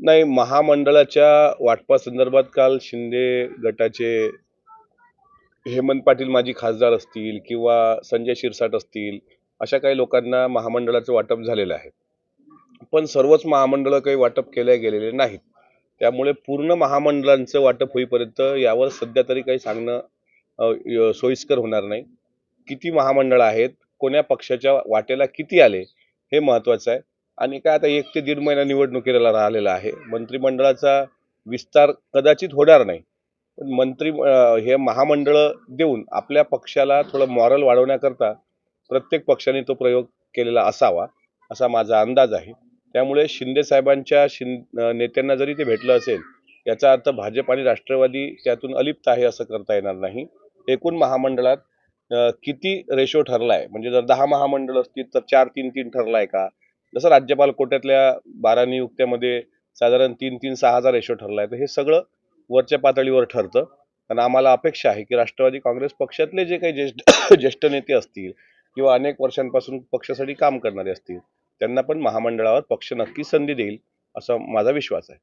नाही महामंडळाच्या वाटपासंदर्भात काल शिंदे गटाचे हेमंत पाटील माजी खासदार असतील किंवा संजय शिरसाट असतील अशा काही लोकांना महामंडळाचं वाटप झालेलं आहे. पण सर्वच महामंडळं काही वाटप केले गेलेले नाहीत. त्यामुळे पूर्ण महामंडळांचं वाटप होईपर्यंत यावर सध्या तरी काही सांगणं सोयीस्कर होणार नाही. किती महामंडळं आहेत कोण्या पक्षाच्या वाटेला किती आले हे महत्त्वाचं आहे. आणि काय आता एक ते दीड महिना निवडणुकीला राहिलेला आहे. मंत्रिमंडळाचा विस्तार कदाचित होणार नाही. पण मंत्री हे महामंडळं देऊन आपल्या पक्षाला थोडं मॉरल वाढवण्याकरता प्रत्येक पक्षाने तो प्रयोग केलेला असावा असा माझा अंदाज आहे. त्यामुळे शिंदे साहेबांच्या शिं नेत्यांना जरी ते भेटलं असेल याचा अर्थ भाजप आणि राष्ट्रवादी त्यातून अलिप्त आहे असं करता येणार नाही. एकूण महामंडळात किती रेशो ठरला आहे म्हणजे जर दहा महामंडळ असतील तर चार तीन तीन ठरला आहे का? जसं राज्यपाल कोट्यातल्या बारा नियुक्त्यामध्ये साधारण तीन तीन सहा हजार रेशो ठरला आहे तर हे सगळं वरच्या पातळीवर ठरतं. आणि आम्हाला अपेक्षा आहे की राष्ट्रवादी काँग्रेस पक्षातले जे काही ज्येष्ठ ज्येष्ठ नेते असतील किंवा अनेक वर्षांपासून पक्षासाठी काम करणारे असतील त्यांना पण महामंडळावर पक्ष नक्की संधी देईल असा माझा विश्वास आहे.